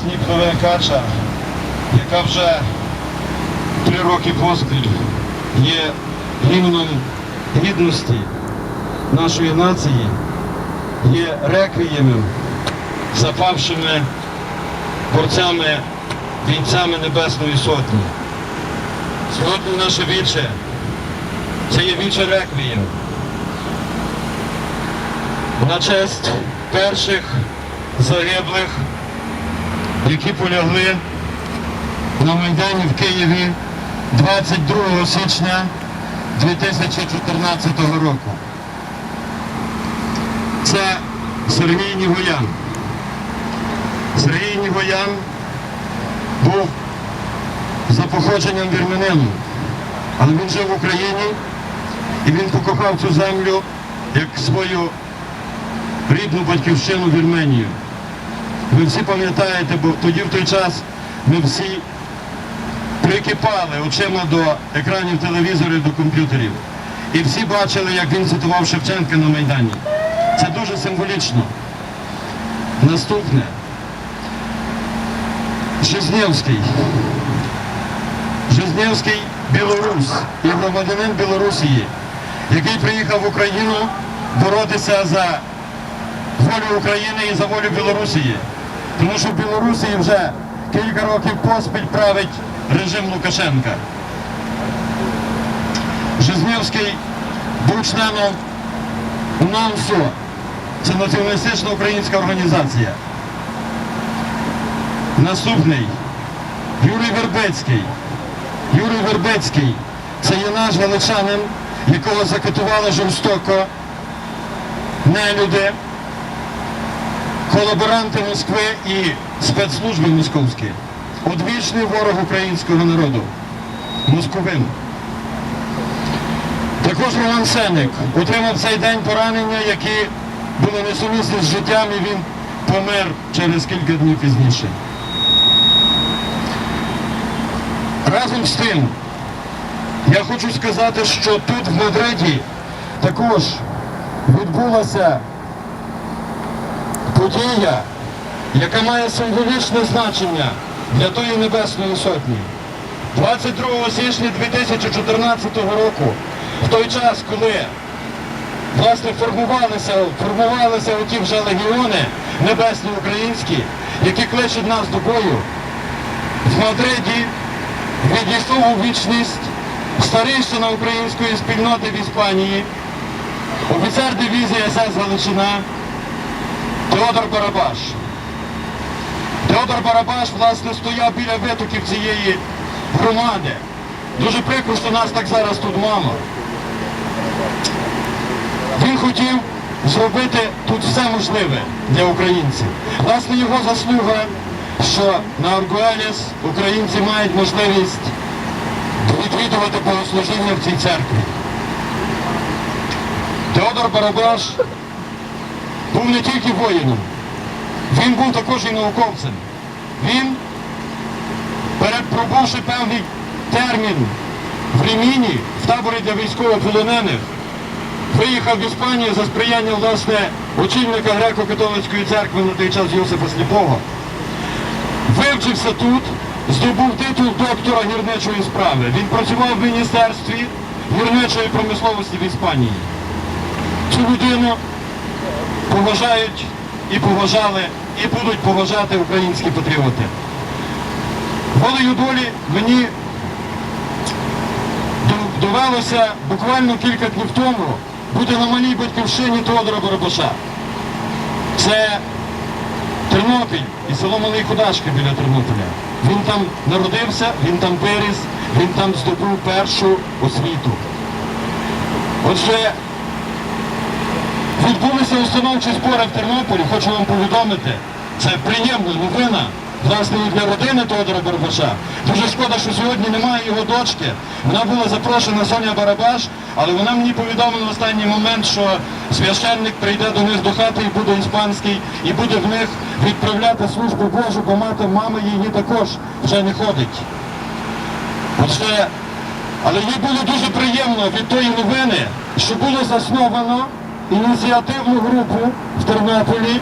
Сніпнове Кача, яка вже три роки поспіль є гімном гідності нашої нації, є реквіємом запавшими борцями, бійцями Небесної Сотні. Сьогодні наше віче це є віче реквієм на честь перших загиблих, які полягли на Майдані в Києві 22 січня 2014 року. Це Сергій Нігоян. Сергій Нігоян був за походженням вірменином, але він жив в Україні і він покохав цю землю як свою рідну батьківщину Вірменію. Ви всі пам'ятаєте, бо тоді в той час ми всі прикипали очима до екранів телевізорів, до комп'ютерів. І всі бачили, як він цитував Шевченка на Майдані. Це дуже символічно. Наступне. Жизнєвський. Жизнєвський білорус і громадянин Білорусії, який приїхав в Україну боротися за волю України і за волю Білорусії. Тому що в Білорусі вже кілька років поспіль править режим Лукашенка. Жизнєвський був членом УНАНСО. Це націоналістична українська організація. Наступний Юрій Вербецький. Юрій Вербецький це є наш галичанин, якого закатували жорстоко нелюди, колаборанти Москви і спецслужби московські. Одвічний ворог українського народу. Московин. Також Роман Сеник отримав цей день поранення, які були несумісні з життям і він помер через кілька днів пізніше. Разом з тим, я хочу сказати, що тут в Мадриді також відбулася подія, яка має символічне значення для тої Небесної Сотні. 22 січня 2014 року, в той час, коли власне формувалися, формувалися оті вже легіони небесні українські, які кличуть нас до бою, в Мадриді відійшов у вічність старейшина української спільноти в Іспанії, офіцер дивізії СС Галичина Теодор Барабаш. Теодор Барабаш, власне, стояв біля витоків цієї громади. Дуже прикро, що нас так зараз тут мало. Він хотів зробити тут все можливе для українців. Власне, його заслуга, що на Аргуеліс українці мають можливість відвідувати богослужіння в цій церкві. Теодор Барабаш був не тільки воїном, він був також і науковцем. Він, перед пробувши певний термін в Риміні, в таборі для військовополонених, виїхав в Іспанію за сприяння власне очільника греко-католицької церкви на той час Йосифа Сліпого. Вивчився тут, здобув титул доктора гірничої справи. Він працював в Міністерстві гірничої промисловості в Іспанії. Цю людину поважають і поважали, і будуть поважати українські патріоти. Волею долі мені довелося буквально кілька днів тому бути на малій батьківщині Тодора Барабаша. Це Тернопіль і село Малий Кудашки біля Тернополя. Він там народився, він там виріс, він там здобув першу освіту. Отже, відбулися установчі збори в Тернополі, хочу вам повідомити. Це приємна новина, власне, і для родини Тодора Барабаша. Дуже шкода, що сьогодні немає його дочки. Вона була запрошена Соня Барабаш, але вона мені повідомила в останній момент, що священник прийде до них до хати і буде іспанський, і буде в них відправляти службу Божу, бо мати мами її також вже не ходить. Отже, але їй було дуже приємно від тої новини, що було засновано ініціативну групу в Тернополі.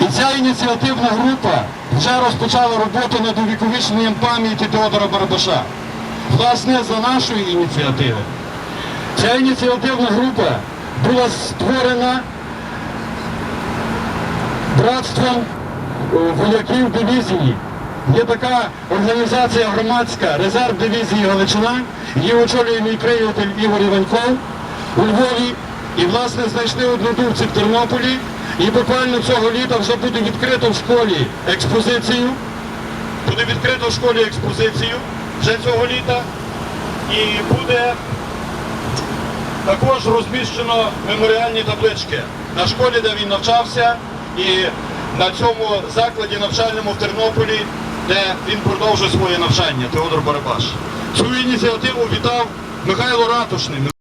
І ця ініціативна група вже розпочала роботу над увіковіченням пам'яті Теодора Барабаша. Власне, за нашої ініціативи. Ця ініціативна група була створена братством е, вояків дивізії. Є така організація громадська резерв дивізії Галичина. Її очолює мій приятель Ігор Іваньков у Львові. І, власне, знайшли однодумці в Тернополі. І буквально цього літа вже буде відкрито в школі експозицію. Буде відкрито в школі експозицію вже цього літа. І буде також розміщено меморіальні таблички на школі, де він навчався, і на цьому закладі навчальному в Тернополі, де він продовжує своє навчання, Теодор Барабаш. Цю ініціативу вітав Михайло Ратушний.